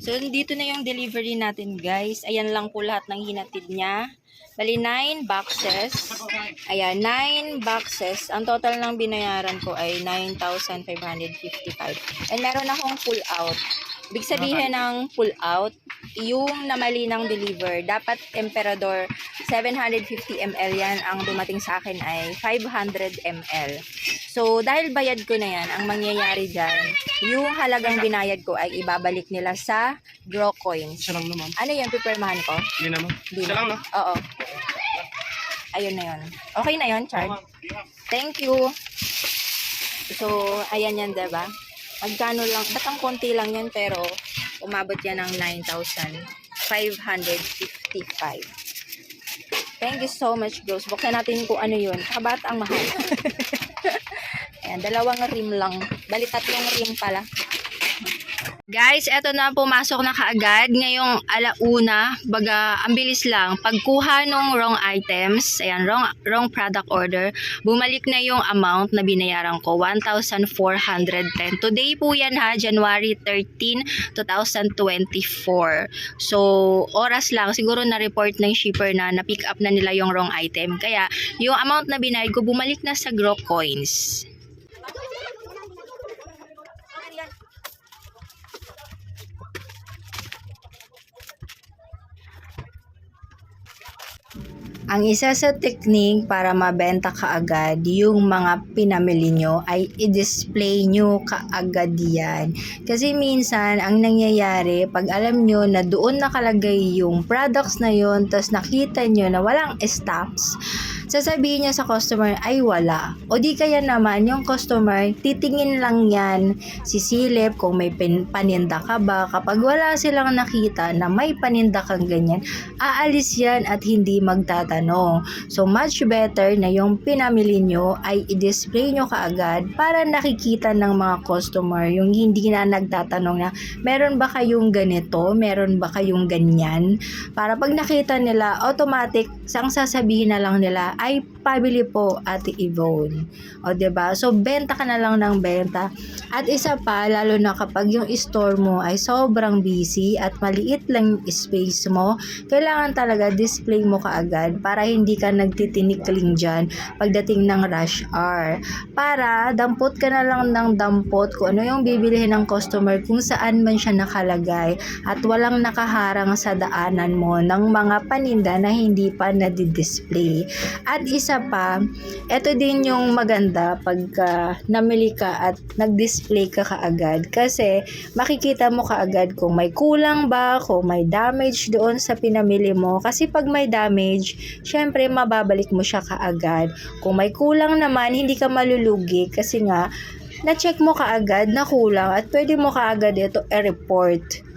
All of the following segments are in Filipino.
So, dito na yung delivery natin, guys. Ayan lang po lahat ng hinatid niya. Bali, 9 boxes. Ayan, 9 boxes. Ang total ng binayaran ko ay 9,555. And meron akong pull out. Ibig sabihin ng pull out, yung namali ng deliver, dapat Emperador 750 ml yan. Ang dumating sa akin ay 500 ml. So, dahil bayad ko na yan, ang mangyayari dyan, yung halagang binayad ko ay ibabalik nila sa Grow Coins. Isa lang naman. Ano yun, pipirmahan ko? Hindi naman. Di Isa lang, no? Oo. Ayun na yun. Okay na yun, Chard? Thank you. So, ayan yan, diba? Magkano lang, ba't ang konti lang yan, pero umabot yan ng 9,555. Thank you so much, girls. Buksan natin kung ano yun. Kabat ang mahal. ayan, dalawang rim lang. Bali, tatlong rim pala. Guys, eto na pumasok na kaagad ngayong alauna. Baga, ang bilis lang. Pagkuha nung wrong items, ayan, wrong, wrong product order, bumalik na yung amount na binayaran ko, 1,410. Today po yan ha, January 13, 2024. So, oras lang, siguro na-report ng shipper na na-pick up na nila yung wrong item. Kaya, yung amount na binayad ko, bumalik na sa Grow Coins. Ang isa sa technique para mabenta kaagad yung mga pinamili nyo ay i-display nyo kaagad yan. Kasi minsan, ang nangyayari, pag alam nyo na doon nakalagay yung products na yun, tapos nakita nyo na walang stocks, sasabihin niya sa customer ay wala. O di kaya naman yung customer titingin lang yan, sisilip kung may paninda ka ba. Kapag wala silang nakita na may paninda kang ganyan, aalis yan at hindi magtatanong. So much better na yung pinamili nyo ay i-display nyo kaagad para nakikita ng mga customer yung hindi na nagtatanong na meron ba kayong ganito, meron ba kayong ganyan. Para pag nakita nila, automatic, sang sasabihin na lang nila, ay pabili po Ate Yvonne. O 'di ba So benta ka na lang ng benta. At isa pa, lalo na kapag yung store mo ay sobrang busy at maliit lang yung space mo, kailangan talaga display mo kaagad para hindi ka nagtitinikling dyan pagdating ng rush hour. Para dampot ka na lang ng dampot kung ano yung bibilihin ng customer kung saan man siya nakalagay at walang nakaharang sa daanan mo ng mga paninda na hindi pa nadidisplay. At isa pa, ito din yung maganda pagka namili ka at nag-display ka kaagad kasi makikita mo kaagad kung may kulang ba, kung may damage doon sa pinamili mo. Kasi pag may damage, syempre mababalik mo siya kaagad. Kung may kulang naman, hindi ka malulugi kasi nga na-check mo kaagad na kulang at pwede mo kaagad ito i-report.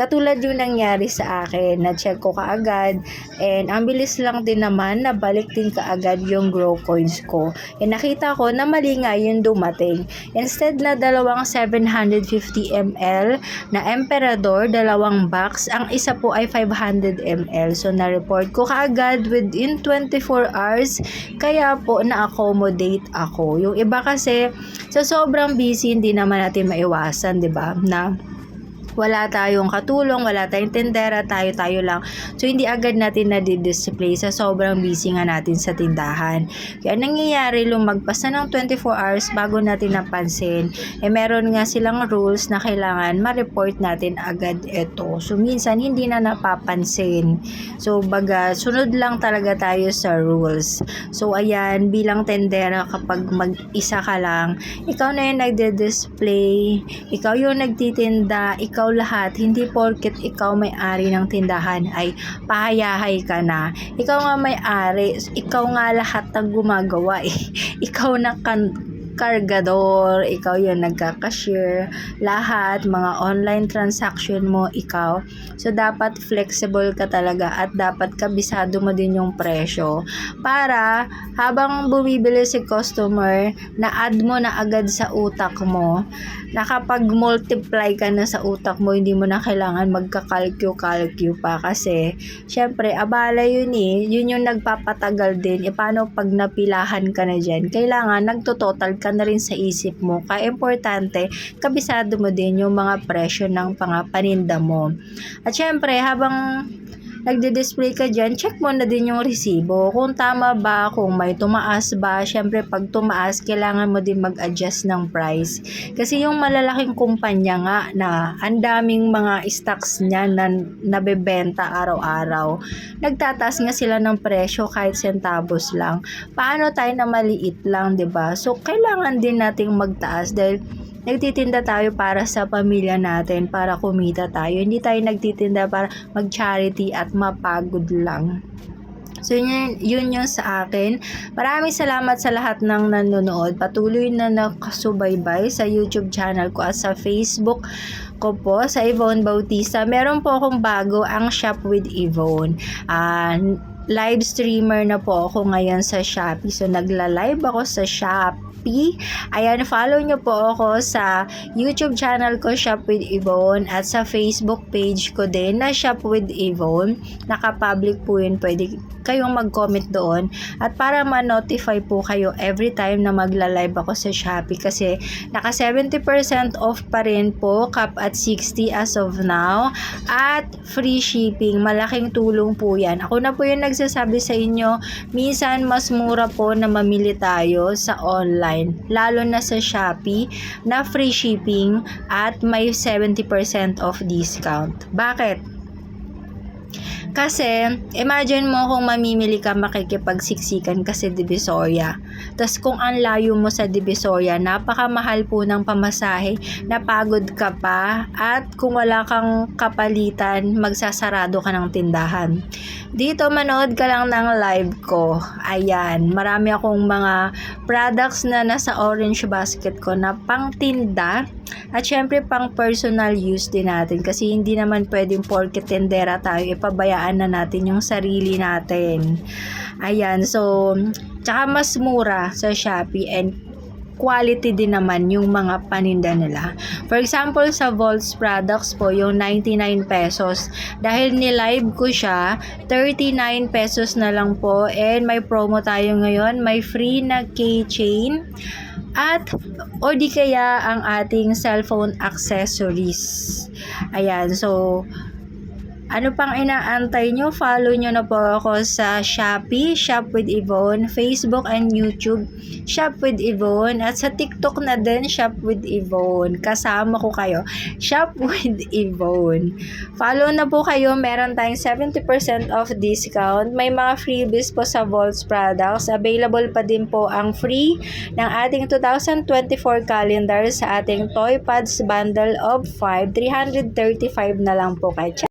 Katulad yung nangyari sa akin, na-check ko kaagad and ang bilis lang din naman na balik din kaagad yung grow coins ko. E nakita ko na mali nga yung dumating. Instead na dalawang 750 ml na Emperador, dalawang box, ang isa po ay 500 ml. So na-report ko kaagad within 24 hours kaya po na-accommodate ako. Yung iba kasi sa sobrang busy hindi naman natin maiwasan, 'di ba? Na wala tayong katulong, wala tayong tendera, tayo-tayo lang. So, hindi agad natin na-display sa sobrang busy nga natin sa tindahan. Kaya nangyayari, lumagpas na ng 24 hours bago natin napansin. Eh, meron nga silang rules na kailangan ma-report natin agad ito. So, minsan, hindi na napapansin. So, baga, sunod lang talaga tayo sa rules. So, ayan, bilang tendera, kapag mag-isa ka lang, ikaw na yung nagde-display, ikaw yung nagtitinda, ikaw lahat, hindi porket ikaw may-ari ng tindahan ay pahayahay ka na. Ikaw nga may-ari, ikaw nga lahat ng gumagawa eh. Ikaw na kan kargador, ikaw yung nagka-cashier, lahat, mga online transaction mo, ikaw. So, dapat flexible ka talaga at dapat kabisado mo din yung presyo para habang bumibili si customer, na-add mo na agad sa utak mo, nakapag-multiply ka na sa utak mo, hindi mo na kailangan magkakalkyo-kalkyo pa kasi, syempre, abala yun eh, yun yung nagpapatagal din. E paano pag napilahan ka na dyan? Kailangan nagto-total ka na rin sa isip mo. Kaya importante, kabisado mo din yung mga presyo ng mga paninda mo. At syempre, habang nagde-display ka dyan, check mo na din yung resibo. Kung tama ba, kung may tumaas ba. Syempre, pag tumaas, kailangan mo din mag-adjust ng price. Kasi yung malalaking kumpanya nga na ang daming mga stocks niya na nabebenta araw-araw, nagtataas nga sila ng presyo kahit centavos lang. Paano tayo na maliit lang, 'di ba? So, kailangan din nating magtaas dahil nagtitinda tayo para sa pamilya natin, para kumita tayo. Hindi tayo nagtitinda para mag-charity at mapagod lang. So, yun, yun yung sa akin. Maraming salamat sa lahat ng nanonood. Patuloy na nakasubaybay sa YouTube channel ko at sa Facebook ko po, sa Yvonne Bautista. Meron po akong bago, ang Shop with Yvonne. Ah, live streamer na po ako ngayon sa Shopee. So, nagla-live ako sa Shopee. Ayan, follow nyo po ako sa YouTube channel ko, Shop with Yvonne, at sa Facebook page ko din na Shop with Yvonne. Naka-public po yun. Pwede kayong mag-comment doon. At para ma-notify po kayo every time na magla-live ako sa Shopee kasi naka 70% off pa rin po, cap at 60 as of now. At free shipping. Malaking tulong po yan. Ako na po yung nagsasabi sa inyo, minsan mas mura po na mamili tayo sa online. Lalo na sa Shopee na free shipping at may 70% off discount. Bakit? Kasi, imagine mo kung mamimili ka makikipagsiksikan ka sa Divisoria. Tapos kung ang layo mo sa Divisoria, napakamahal po ng pamasahe, napagod ka pa, at kung wala kang kapalitan, magsasarado ka ng tindahan. Dito, manood ka lang ng live ko. Ayan, marami akong mga products na nasa orange basket ko na pang tinda at syempre pang personal use din natin kasi hindi naman pwedeng porket tendera tayo ipabayaan na natin yung sarili natin. Ayan, so tsaka mas mura sa Shopee and quality din naman yung mga paninda nila. For example, sa Volts products po, yung 99 pesos. Dahil ni-live ko siya, 39 pesos na lang po. And may promo tayo ngayon. May free na keychain. At, o di kaya ang ating cellphone accessories. Ayan, so, ano pang inaantay nyo? Follow nyo na po ako sa Shopee, Shop with Yvonne, Facebook and YouTube, Shop with Yvonne, at sa TikTok na din, Shop with Yvonne. Kasama ko kayo, Shop with Yvonne. Follow na po kayo, meron tayong 70% off discount. May mga freebies po sa Volts products. Available pa din po ang free ng ating 2024 calendar sa ating Toy Pads bundle of 5. 335 na lang po kay